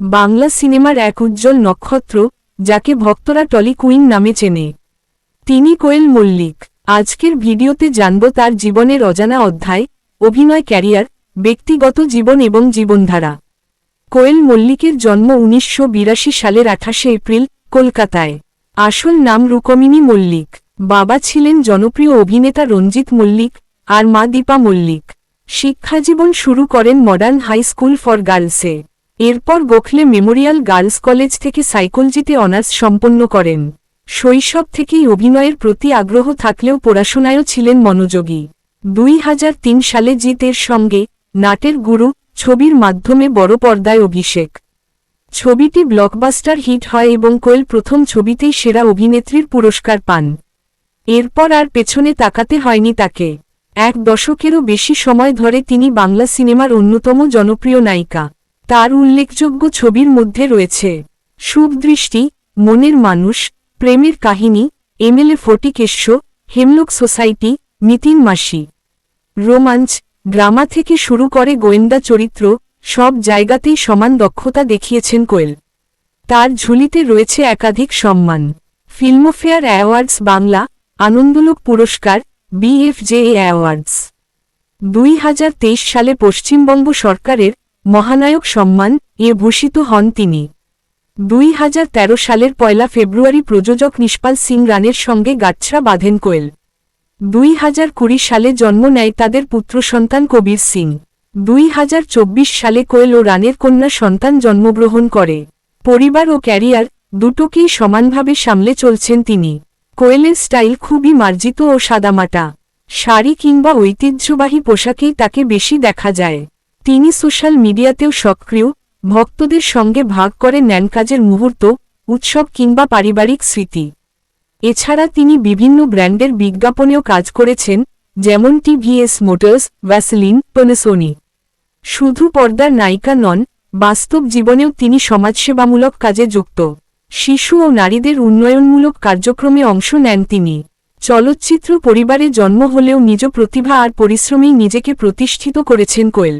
বাংলা সিনেমার এক উজ্জ্বল নক্ষত্র, যাকে ভক্তরা টলি কুইন নামে চেনে। তিনি কোয়েল মল্লিক। আজকের ভিডিওতে জানব তার জীবনের অজানা অধ্যায়, অভিনয় ক্যারিয়ার, ব্যক্তিগত জীবন এবং জীবনধারা। কোয়েল মল্লিকের জন্ম উনিশশো বিরাশি সালের আঠাশে এপ্রিল, কলকাতায়। আসল নাম রুকমিনী মল্লিক। বাবা ছিলেন জনপ্রিয় অভিনেতা রঞ্জিত মল্লিক আর মা দীপা মল্লিক। শিক্ষাজীবন শুরু করেন মডার্ন হাই স্কুল ফর গার্লসে। এরপর গোখলে মেমোরিয়াল গার্লস কলেজ থেকে সাইকোলজিতে অনার্স সম্পন্ন করেন। শৈশব থেকেই অভিনয়ের প্রতি আগ্রহ থাকলেও পড়াশোনায়ও ছিলেন মনোযোগী। দুই হাজার তিন সালে জিতের সঙ্গে নাটের গুরু ছবির মাধ্যমে বড় পর্দায় অভিষেক। ছবিটি ব্লকবাস্টার হিট হয় এবং কোয়েল প্রথম ছবিতেই সেরা অভিনেত্রীর পুরস্কার পান। এরপর আর পেছনে তাকাতে হয়নি তাকে। এক দশকেরও বেশি সময় ধরে তিনি বাংলা সিনেমার অন্যতম জনপ্রিয় নায়িকা। তার উল্লেখযোগ্য ছবির মধ্যে রয়েছে, শুভ দৃষ্টি, মনের মানুষ, প্রেমের কাহিনী, এমএলএ ফটিকেশ্ব হেমলোক সোসাইটি নিতিন মাসি। রোমাঞ্চ ড্রামা থেকে শুরু করে গোয়েন্দা চরিত্র, সব জায়গাতেই সমান দক্ষতা দেখিয়েছেন কোয়েল। তার ঝুলিতে রয়েছে একাধিক সম্মান। ফিল্মফেয়ার অ্যাওয়ার্ডস বাংলা, আনন্দলোক পুরস্কার, বিএফজেএ অ্যাওয়ার্ডস। দুই হাজার তেইশ সালে পশ্চিমবঙ্গ সরকারের মহানায়ক সম্মান এ ভূষিত হন তিনি। দুই হাজার তেরো সালের পয়লা ফেব্রুয়ারি প্রযোজক নিষ্পাল সিং রানের সঙ্গে গাছড়া বাঁধেন কোয়েল দুই হাজার কুড়ি সালে জন্ম নেয় তাদের পুত্র সন্তান কবির সিং। দুই হাজার চব্বিশ সালে কোয়েল ও রানের কন্যা সন্তান জন্মগ্রহণ করে। পরিবার ও ক্যারিয়ার দুটোকেই সমানভাবে সামলে চলছেন তিনি। কোয়েলের স্টাইল খুবই মার্জিত ও সাদামাটা। শাড়ি কিংবা ঐতিহ্যবাহী পোশাকেই তাকে বেশি দেখা যায়। তিনি সোশ্যাল মিডিয়াতেও সক্রিয়, ভক্তদের সঙ্গে ভাগ করে নেন কাজের মুহূর্ত, উৎসব কিংবা পারিবারিক স্মৃতি। এছাড়া তিনি বিভিন্ন ব্র্যান্ডের বিজ্ঞাপনেও কাজ করেছেন, যেমন টিভিএস মোটরস, ভ্যাসলিন, পনেসোনি। শুধু পর্দার নায়িকা নন, বাস্তব জীবনেও তিনি সমাজসেবামূলক কাজে যুক্ত। শিশু ও নারীদের উন্নয়নমূলক কার্যক্রমে অংশ নেন তিনি। চলচ্চিত্র পরিবারে জন্ম হলেও নিজ প্রতিভা আর পরিশ্রমেই নিজেকে প্রতিষ্ঠিত করেছেন কোয়েল।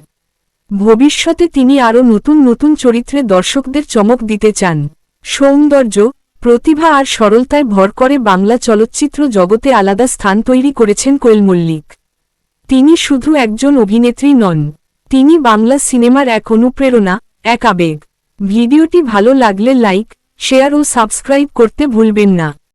ভবিষ্যতে তিনি আরও নতুন নতুন চরিত্রে দর্শকদের চমক দিতে চান। সৌন্দর্য, প্রতিভা আর সরলতায় ভর করে বাংলা চলচ্চিত্র জগতে আলাদা স্থান তৈরি করেছেন কোয়েল মল্লিক। তিনি শুধু একজন অভিনেত্রী নন, তিনি বাংলা সিনেমার এক অনুপ্রেরণা, এক আবেগ। ভিডিওটি ভালো লাগলে লাইক, শেয়ার ও সাবস্ক্রাইব করতে ভুলবেন না।